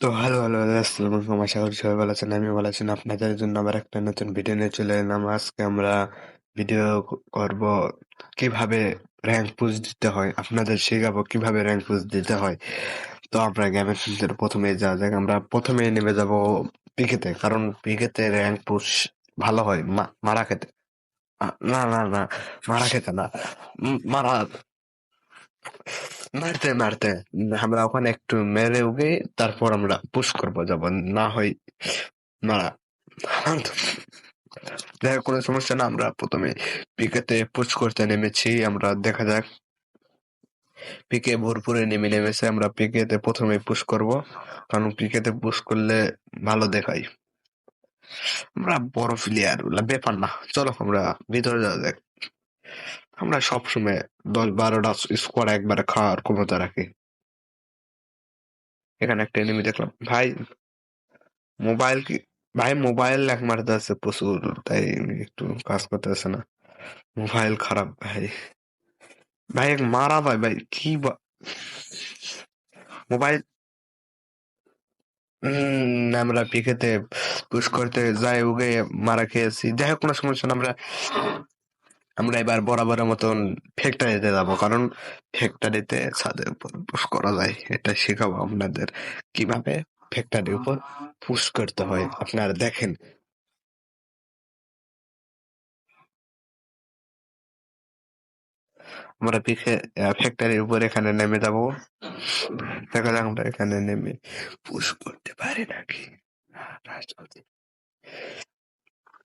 তো ভালো ভালো আসসালামু আলাইকুম। আশা করি সবাই ভালো আছেন আমি ভালো আছি। আপনাদের জন্য আবার একটা নতুন ভিডিও নিয়ে চলে এলাম। আজকে আমরা ভিডিও করব কীভাবে র্যাঙ্ক পুশ দিতে হয়। আপনাদের শেখাবো কীভাবে র্যাঙ্ক পুশ দিতে হয়। তো আমরা গেমের ফিল্ডের প্রথমে যাওয়া যাক। আমরা প্রথমে নেমে যাব পিকেতে, কারণ পিকেতে র্যাঙ্ক পুশ ভালো হয়। মারা খেতে। না না না, মারা খেতে না। মারা। মারতে মারতে। আমরা ওখানে একটু মেরে উগে, তারপর আমরা পুশ করব, যাব। না হয় মারা। যাই কোনো সমস্যা না, আমরা প্রথমে পিকেতে পুশ করতে নেমেছি, আমরা দেখা যাক। পিকে ভরপুরে নেমে, নেমেছে, আমরা পিকেতে প্রথমে পুশ করব। কারণ পিকেতে পুশ করলে ভালো দেখাই আমরা বড় প্লেয়ার ব্যাপার না। চলো, আমরা ভিতরে যাওয়া যাক। আমরা সবসময় দশ বারোটা স্কোয়াড একবারে খাওয়ার ক্ষমতা রাখি। এখানে একটা এনিমি দেখলাম। ভাই মোবাইল কি ভাই মোবাইল এক মারতে আছে প্রচুর, তাই একটু কাজ করতে করতেছে না। মোবাইল খারাপ, ভাই। ভাই, এক মারা ভাই ভাই, কি মোবাইল আমরা পিকেতে পুশ করতে যাই, উগে মারা খেয়েছি। যাই হোক কোনো সমস্যা না, আমরা আমরা এবার বরাবরের মতন ফ্যাক্টরিতে যাব, কারণ ফ্যাক্টরিতে ছাদের উপর পুশ করা যায়। এটা শেখাবো আপনাদের কীভাবে ফ্যাক্টরির উপর পুশ করতে হয়। আপনারা দেখেন। আমরা পিকে ফ্যাক্টরির উপর এখানে নেমে যাব। দেখা যাক আমরা এখানে নেমে পুশ করতে পারি নাকি?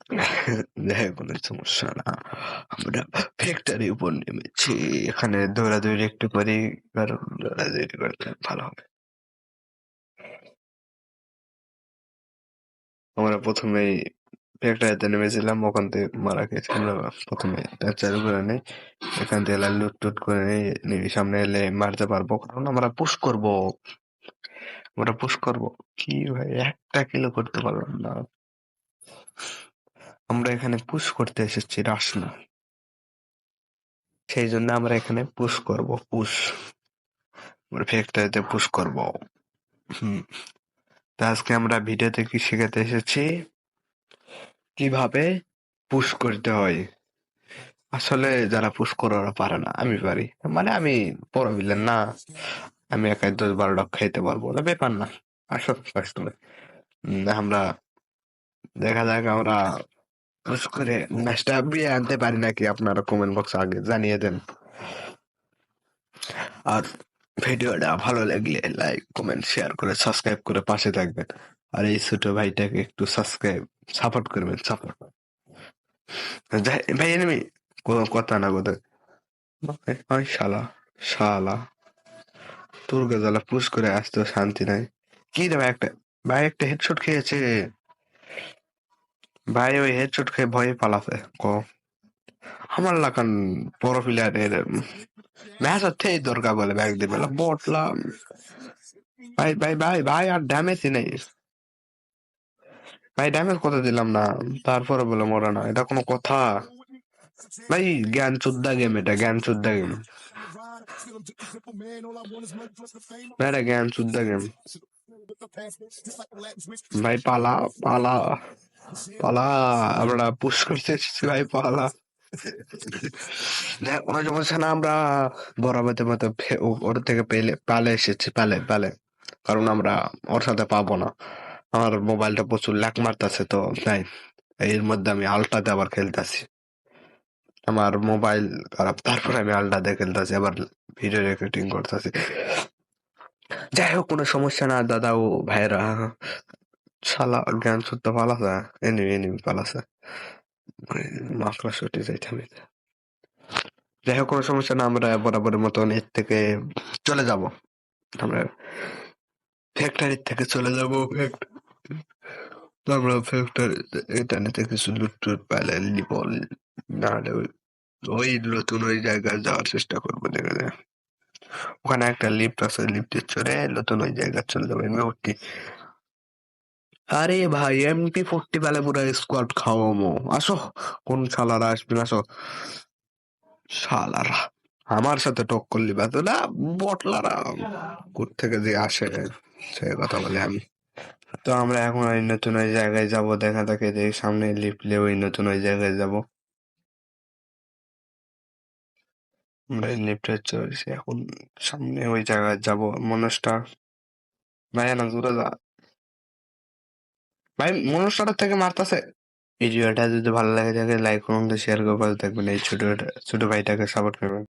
যাই কোনো সমস্যা না। আমরা ফ্যাক্টরির উপর নেমেছি। এখানে দৌড়াদৌড়ি একটু করি, কারণ দৌড়াদৌড়ি করলে ভালো হবে। আমরা প্রথমেই ফ্যাক্টরিতে নেমেছিলাম, ওখান থেকে মারা খেয়েছি আমরা প্রথমে চালু করে নেই। এখান থেকে লুট টুট করে নেই। সামনে এলে মারতে পারব, কারণ আমরা পুশ করব। আমরা পুশ করব। কি ভাই, একটা কিলো করতে পারলাম না। আমরা এখানে পুশ করতে এসেছি রাস না সেই জন্য আমরা এখানে পুশ করব পুশ ফ্যাক্টরিতে পুশ করব। হুম। তা আজকে আমরা ভিডিওতে কি শেখাতে এসেছি? কীভাবে পুশ করতে হয়? আসলে যারা পুশ করে ওরা পারে না, আমি পারি। মানে আমি বড় বিলেন না। আমি একাই দশ বারোটা খাইতে পারব ওটা ব্যাপার না। আসো করে আমরা দেখা যাক আমরা করে ম্যাচটা বিয়ে আনতে পারি নাকি? আপনারা কমেন্ট বক্সে আগে জানিয়ে দেন। আর ভিডিওটা ভালো লাগলে লাইক কমেন্ট শেয়ার করে সাবস্ক্রাইব করে পাশে থাকবেন। আর এই ছোট ভাইটাকে একটু সাবস্ক্রাইব সাপোর্ট করবেন সাপোর্ট ভাই এনিমি কোনো কথা না কথা ওই শালা শালা। তোর গজালা পুশ করে আসতে শান্তি নাই। কি রে ভাই, একটা ভাই, একটা হেডশট খেয়েছে। ভাই, ওই হেডশট খেয়ে ভয়ে পালাছে, ক? আমার লাগান বড় প্লেয়ারের ম্যাচ হচ্ছেই দরকার বলে ব্যাগ দিবে বটলাম ভাই ভাই ভাই ভাই, আর ড্যামেজই নেই। ভাই ড্যামেজ কত দিলাম না? তারপরে বলে মরে না, এটা কোনো কথা। ভাই জ্ঞান চোদ্দা গেম এটা জ্ঞান চোদ্দা গেম এটা জ্ঞান চোদ্দা গেম ভাই, পালা পালা। কোনো না আমরা বরাবরের মতো ওর থেকে পেলে, পালে এসেছি, পালে পালে। কারণ আমরা ওর সাথে পাবো না। আমার মোবাইলটা প্রচুর ল্যাক মারতেছে তো, তাই। এর মধ্যে আমি আলটাতে আবার খেলতেছি। আমার মোবাইল খারাপ, তারপরে আমি আলটাতে খেলতেছি, আবার ভিডিও রেকর্ডিং করতেছি। যাই হোক, কোনো সমস্যা না, দাদা ও ভাইরা শালা, জ্ঞান শুদ্ধ পালাছে এনিমি এনিমি পালাছে। মাকড়া ছুটে যাইতে আমি যাই হোক, কোনো সমস্যা না, আমরা বরাবরের মতন এর থেকে চলে যাব। আমরা ফ্যাক্টরি থেকে চলে যাব আমরা ফ্যাক্টরি এটা নিতে কিছু লুট টুট পাইলে নিব। নাহলে ওই নতুন ওই জায়গায় যাওয়ার চেষ্টা করব, দেখা যায় ওখানে একটা লিফট আছে লিফটে চড়ে নতুন ওই জায়গায় চলে যাব। এমনি আরে ভাই এমপি ফোরটি পেলে পুরো স্কোয়াড খাওয়ামো। আসো, কোন শালারা আসবেন আসো। শালারা, আমার সাথে টক করলি বা না, বটলারা। কোর থেকে যে আসে, সে কথা বলে আমি। তো আমরা এখন ওই নতুন ওই জায়গায় যাব, দেখা থাকে যে সামনে লিফলে ওই নতুন ওই জায়গায় যাব। আমরা লিফটে চড়ছি, এখন সামনে ওই জায়গায় যাব মানুষটা ভাই না, দূরে যা। ভাই মনুষ্যটার থেকে মারতাছে। ভিডিওটা যদি ভালো লাগে থাকে লাইক করুন শেয়ার করবেন দেখবেন এই ছোট ছোট ভাইটাকে সাপোর্ট করবেন।